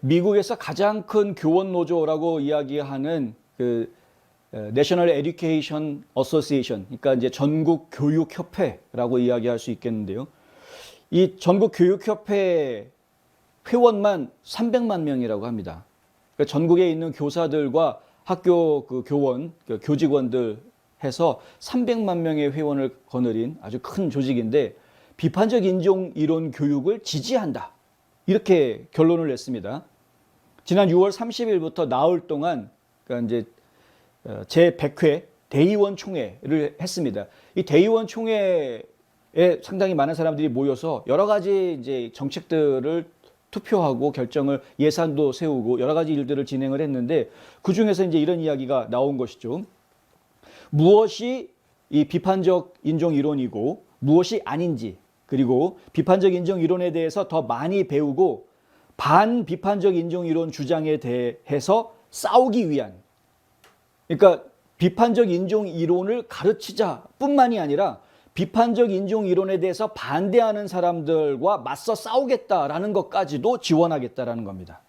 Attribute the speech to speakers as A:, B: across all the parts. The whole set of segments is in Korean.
A: 미국에서 가장 큰 교원 노조라고 이야기하는 그 내셔널 에듀케이션 어소시에이션 그러니까 이제 전국 교육 협회라고 이야기할 수 있겠는데요. 이 전국 교육 협회 회원만 300만 명이라고 합니다. 그러니까 전국에 있는 교사들과 학교 그 교원, 그 교직원들 해서 300만 명의 회원을 거느린 아주 큰 조직인데 비판적 인종 이론 교육을 지지한다. 이렇게 결론을 냈습니다. 지난 6월 30일부터 나흘 동안 그러니까 이제 어, 제 100회 대의원 총회를 했습니다. 이 대의원 총회에 상당히 많은 사람들이 모여서 여러 가지 이제 정책들을 투표하고 결정을 예산도 세우고 여러 가지 일들을 진행을 했는데 그 중에서 이제 이런 이야기가 나온 것이죠. 무엇이 이 비판적 인종 이론이고 무엇이 아닌지 그리고 비판적 인종 이론에 대해서 더 많이 배우고 반비판적 인종 이론 주장에 대해서 싸우기 위한 그러니까 비판적 인종 이론을 가르치자 뿐만이 아니라 비판적 인종 이론에 대해서 반대하는 사람들과 맞서 싸우겠다라는 것까지도 지원하겠다라는 겁니다.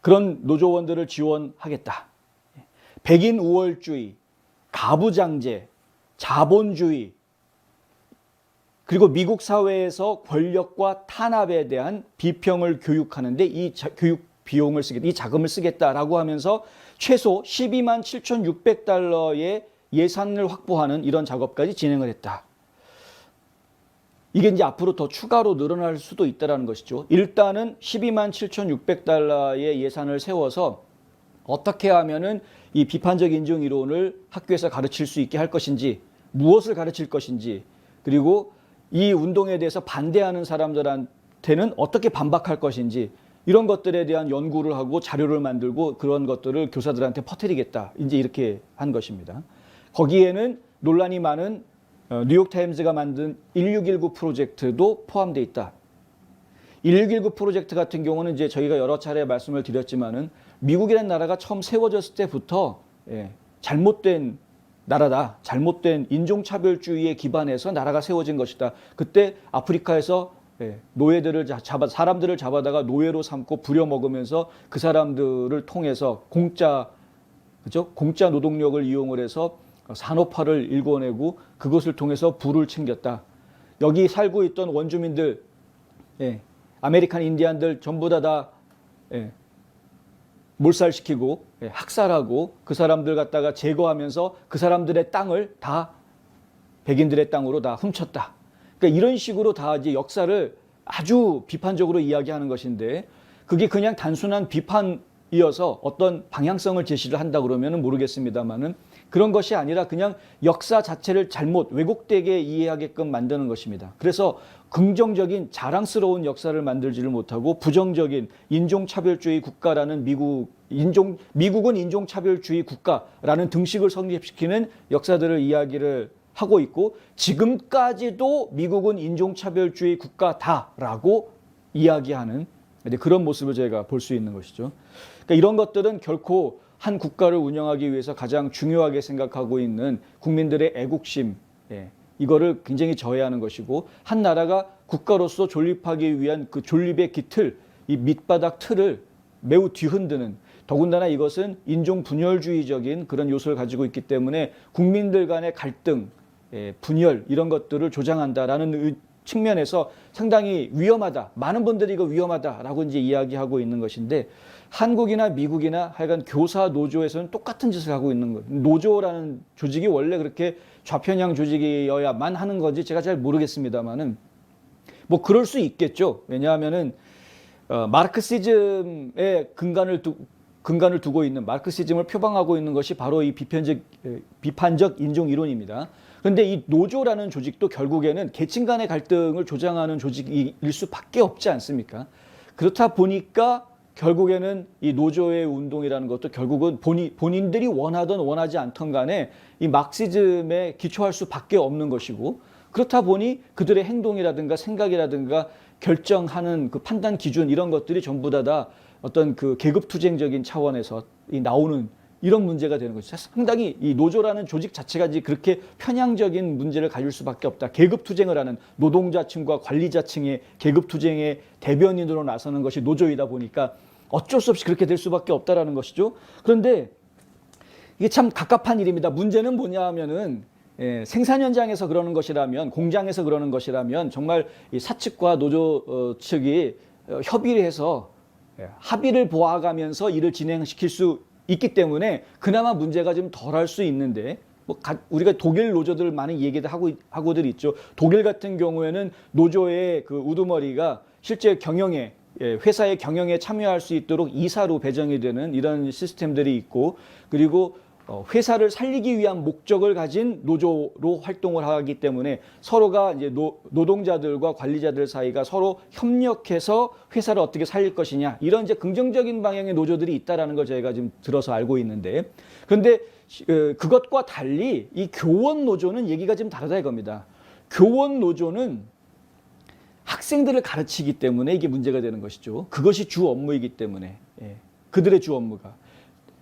A: 그런 노조원들을 지원하겠다. 백인 우월주의, 가부장제, 자본주의, 그리고 미국 사회에서 권력과 탄압에 대한 비평을 교육하는데 이 자, 교육 비용을 쓰겠다, 이 자금을 쓰겠다라고 하면서 최소 12만 7,600달러의 예산을 확보하는 이런 작업까지 진행을 했다. 이게 이제 앞으로 더 추가로 늘어날 수도 있다라는 것이죠. 일단은 12만 7,600달러의 예산을 세워서 어떻게 하면은 이 비판적 인종 이론을 학교에서 가르칠 수 있게 할 것인지, 무엇을 가르칠 것인지, 그리고 이 운동에 대해서 반대하는 사람들한테는 어떻게 반박할 것인지, 이런 것들에 대한 연구를 하고 자료를 만들고 그런 것들을 교사들한테 퍼뜨리겠다. 이제 이렇게 한 것입니다. 거기에는 논란이 많은 어, 뉴욕타임즈가 만든 1619 프로젝트도 포함되어 있다. 1619 프로젝트 같은 경우는 이제 저희가 여러 차례 말씀을 드렸지만은 미국이라는 나라가 처음 세워졌을 때부터 예, 잘못된 나라다. 잘못된 인종차별주의에 기반해서 나라가 세워진 것이다. 그때 아프리카에서 예, 노예들을 잡아 사람들을 잡아다가 노예로 삼고 부려먹으면서 그 사람들을 통해서 공짜 그죠? 공짜 노동력을 이용을 해서 산업화를 일궈내고 그것을 통해서 부를 챙겼다. 여기 살고 있던 원주민들, 예, 아메리칸 인디안들 전부 다 다 예, 몰살시키고 예, 학살하고 그 사람들 갖다가 제거하면서 그 사람들의 땅을 다 백인들의 땅으로 다 훔쳤다. 그러니까 이런 식으로 다 이제 역사를 아주 비판적으로 이야기하는 것인데 그게 그냥 단순한 비판이어서 어떤 방향성을 제시를 한다 그러면은 모르겠습니다만은 그런 것이 아니라 그냥 역사 자체를 잘못 왜곡되게 이해하게끔 만드는 것입니다. 그래서 긍정적인 자랑스러운 역사를 만들지를 못하고 부정적인 인종차별주의 국가라는 미국 인종 미국은 인종차별주의 국가라는 등식을 성립시키는 역사들을 이야기를 하고 있고 지금까지도 미국은 인종차별주의 국가다라고 이야기하는 그런 모습을 저희가 볼 수 있는 것이죠. 그러니까 이런 것들은 결코 한 국가를 운영하기 위해서 가장 중요하게 생각하고 있는 국민들의 애국심, 예, 이거를 굉장히 저해하는 것이고 한 나라가 국가로서 존립하기 위한 그 존립의 기틀, 이 밑바닥 틀을 매우 뒤흔드는 더군다나 이것은 인종 분열주의적인 그런 요소를 가지고 있기 때문에 국민들 간의 갈등, 예, 분열 이런 것들을 조장한다라는 측면에서 상당히 위험하다. 많은 분들이 이거 위험하다라고 이제 이야기하고 있는 것인데 한국이나 미국이나 하여간 교사 노조에서는 똑같은 짓을 하고 있는 거예요. 노조라는 조직이 원래 그렇게 좌편향 조직이어야만 하는 건지 제가 잘 모르겠습니다만은 뭐 그럴 수 있겠죠. 왜냐하면은 어, 마르크시즘의 근간을 두, 근간을 두고 있는 마르크시즘을 표방하고 있는 것이 바로 이 비편적 비판적 인종 이론입니다. 그런데 이 노조라는 조직도 결국에는 계층 간의 갈등을 조장하는 조직일 수밖에 없지 않습니까? 그렇다 보니까 결국에는 이 노조의 운동이라는 것도 결국은 본인, 본인들이 원하든 원하지 않던 간에 이 막시즘에 기초할 수밖에 없는 것이고 그렇다 보니 그들의 행동이라든가 생각이라든가 결정하는 그 판단 기준 이런 것들이 전부 다, 다 어떤 그 계급 투쟁적인 차원에서 이 나오는 이런 문제가 되는 거죠. 상당히 이 노조라는 조직 자체가 그렇게 편향적인 문제를 가질 수밖에 없다. 계급 투쟁을 하는 노동자층과 관리자층의 계급 투쟁의 대변인으로 나서는 것이 노조이다 보니까 어쩔 수 없이 그렇게 될 수밖에 없다라는 것이죠. 그런데 이게 참 갑갑한 일입니다. 문제는 뭐냐 하면은 예, 생산 현장에서 그러는 것이라면 공장에서 그러는 것이라면 정말 이 사측과 노조 어, 측이 어, 협의를 해서 예, 합의를 보아가면서 일을 진행시킬 수 있기 때문에 그나마 문제가 좀 덜 할 수 있는데 뭐 가- 우리가 독일 노조들 많은 얘기들 하고 있- 하고들 있죠. 독일 같은 경우에는 노조의 그 우두머리가 실제 경영에 예, 회사의 경영에 참여할 수 있도록 이사로 배정이 되는 이런 시스템들이 있고 그리고 어, 회사를 살리기 위한 목적을 가진 노조로 활동을 하기 때문에 서로가 이제 노, 노동자들과 관리자들 사이가 서로 협력해서 회사를 어떻게 살릴 것이냐 이런 이제 긍정적인 방향의 노조들이 있다라는 걸 저희가 지금 들어서 알고 있는데 그런데 시- 어, 그것과 달리 이 교원 노조는 얘기가 좀 다르다 이겁니다. 교원 노조는 학생들을 가르치기 때문에 이게 문제가 되는 것이죠. 그것이 주 업무이기 때문에 예, 그들의 주 업무가.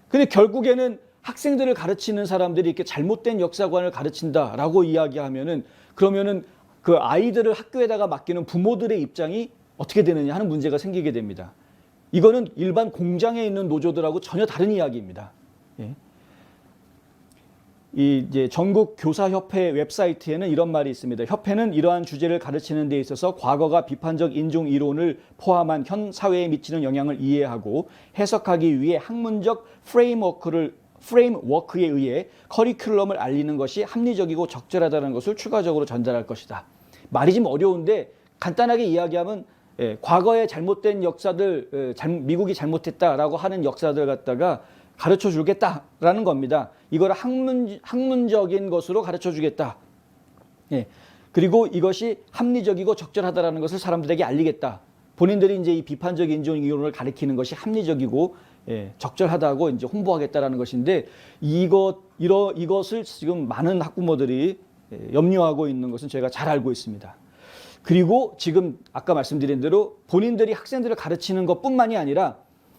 A: 근데 결국에는 학생들을 가르치는 사람들이 이렇게 잘못된 역사관을 가르친다라고 이야기하면은 그러면은 그 아이들을 학교에다가 맡기는 부모들의 입장이 어떻게 되느냐 하는 문제가 생기게 됩니다. 이거는 일반 공장에 있는 노조들하고 전혀 다른 이야기입니다. 예. 이 이제 전국 교사협회 웹사이트에는 이런 말이 있습니다. 협회는 이러한 주제를 가르치는 데 있어서 과거가 비판적 인종 이론을 포함한 현 사회에 미치는 영향을 이해하고 해석하기 위해 학문적 프레임워크를 프레임워크에 의해 커리큘럼을 알리는 것이 합리적이고 적절하다는 것을 추가적으로 전달할 것이다. 말이 좀 어려운데 간단하게 이야기하면 예, 과거의 잘못된 역사들 예, 잘- 미국이 잘못했다라고 하는 역사들 갖다가 가르쳐 주겠다라는 겁니다. 이걸 학문 학문적인 것으로 가르쳐 주겠다. 예. 그리고 이것이 합리적이고 적절하다라는 것을 사람들에게 알리겠다. 본인들이 이제 이 비판적 인종 이론을 가리키는 것이 합리적이고 예, 적절하다고 이제 홍보하겠다라는 것인데 이것 이러 이것을 지금 많은 학부모들이 예, 염려하고 있는 것은 제가 잘 알고 있습니다. 그리고 지금 아까 말씀드린 대로 본인들이 학생들을 가르치는 것뿐만이 아니라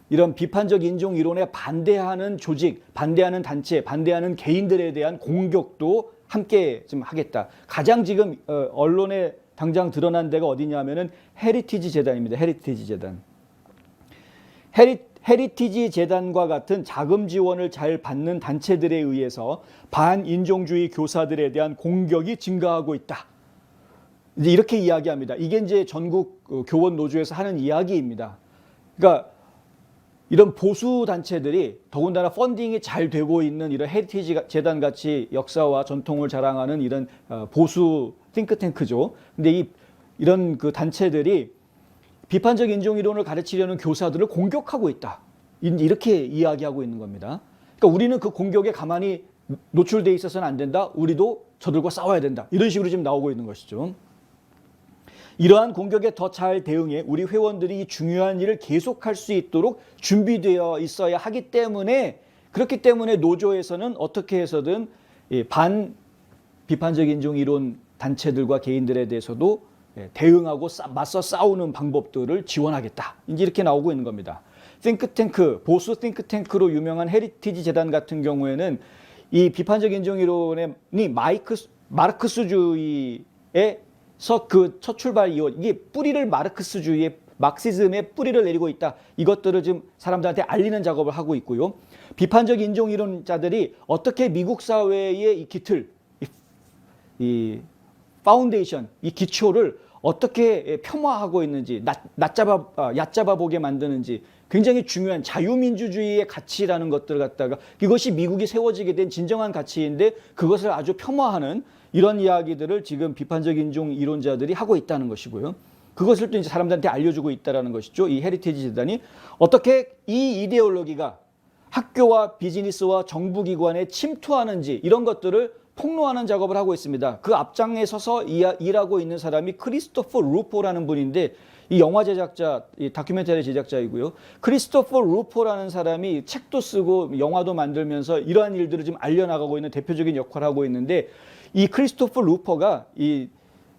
A: 이런 비판적 인종 이론에 반대하는 조직, 반대하는 단체, 반대하는 개인들에 대한 공격도 함께 좀 하겠다. 가장 지금 어, 언론에 당장 드러난 데가 어디냐면은 헤리티지 재단입니다. 헤리티지 재단. 헤리, 헤리티지 재단과 같은 자금 지원을 잘 받는 단체들에 의해서 반인종주의 교사들에 대한 공격이 증가하고 있다. 이제 이렇게 이야기합니다. 이게 이제 전국 어, 교원 노조에서 하는 이야기입니다. 그러니까 이런 보수 단체들이 더군다나 펀딩이 잘 되고 있는 이런 헤리티지 재단 같이 역사와 전통을 자랑하는 이런 어, 보수 띵크탱크죠. 근데 이 이런 그 단체들이 비판적 인종 이론을 가르치려는 교사들을 공격하고 있다. 이- 이렇게 이야기하고 있는 겁니다. 그러니까 우리는 그 공격에 가만히 노출돼 있어서는 안 된다. 우리도 저들과 싸워야 된다. 이런 식으로 지금 나오고 있는 것이죠. 이러한 공격에 더 잘 대응해 우리 회원들이 이 중요한 일을 계속할 수 있도록 준비되어 있어야 하기 때문에 그렇기 때문에 노조에서는 어떻게 해서든 이반 비판적 인종 이론 단체들과 개인들에 대해서도 예, 대응하고 싸- 맞서 싸우는 방법들을 지원하겠다. 이제 이렇게 나오고 있는 겁니다. 띵크탱크, 보수 띵크탱크로 유명한 헤리티지 재단 같은 경우에는 이 비판적 인종 이론이 마이크 마르크스주의에서 그 첫 출발 이후 이게 뿌리를 마르크스주의의 막시즘의 뿌리를 내리고 있다. 이것들을 지금 사람들한테 알리는 작업을 하고 있고요. 비판적 인종 이론자들이 어떻게 미국 사회의 이 기틀, 이, 이 파운데이션, 이 기초를 어떻게 폄하하고 있는지, 낮, 낮잡아, 아, 얕잡아 보게 만드는지 굉장히 중요한 자유민주주의의 가치라는 것들을 갖다가 이것이 미국이 세워지게 된 진정한 가치인데 그것을 아주 폄하하는 이런 이야기들을 지금 비판적 인종 이론자들이 하고 있다는 것이고요. 그것을 또 이제 사람들한테 알려주고 있다는 것이죠. 이 헤리티지 재단이 어떻게 이 이데올로기가 학교와 비즈니스와 정부기관에 침투하는지 이런 것들을 폭로하는 작업을 하고 있습니다. 그 앞장에 서서 이- 일하고 있는 사람이 크리스토퍼 루포라는 분인데 이 영화 제작자, 이 다큐멘터리 제작자이고요. 크리스토퍼 루포라는 사람이 책도 쓰고 영화도 만들면서 이러한 일들을 지금 알려나가고 있는 대표적인 역할을 하고 있는데 이 크리스토퍼 루퍼가 이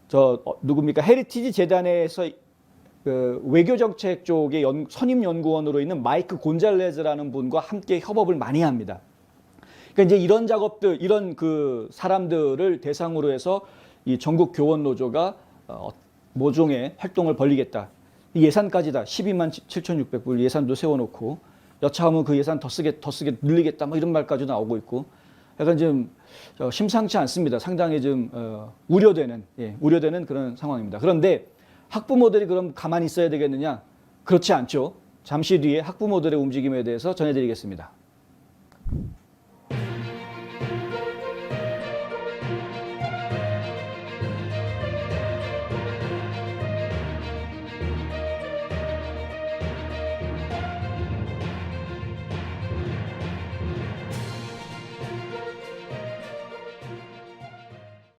A: 저 누굽니까 헤리티지 재단에서 그 외교 정책 쪽의 연- 선임 연구원으로 있는 마이크 곤잘레즈라는 분과 함께 협업을 많이 합니다. 그러니까 이제 이런 작업들, 이런 그 사람들을 대상으로 해서 이 전국 교원 노조가 어, 모종의 활동을 벌리겠다. 이 예산까지 다. 12만 7,600불 예산도 세워놓고 여차하면 그 예산 더 쓰게 더 쓰게 늘리겠다. 뭐 이런 말까지 나오고 있고 약간 좀 어, 심상치 않습니다. 상당히 좀 어, 우려되는 예, 우려되는 그런 상황입니다. 그런데 학부모들이 그럼 가만히 있어야 되겠느냐? 그렇지 않죠. 잠시 뒤에 학부모들의 움직임에 대해서 전해드리겠습니다.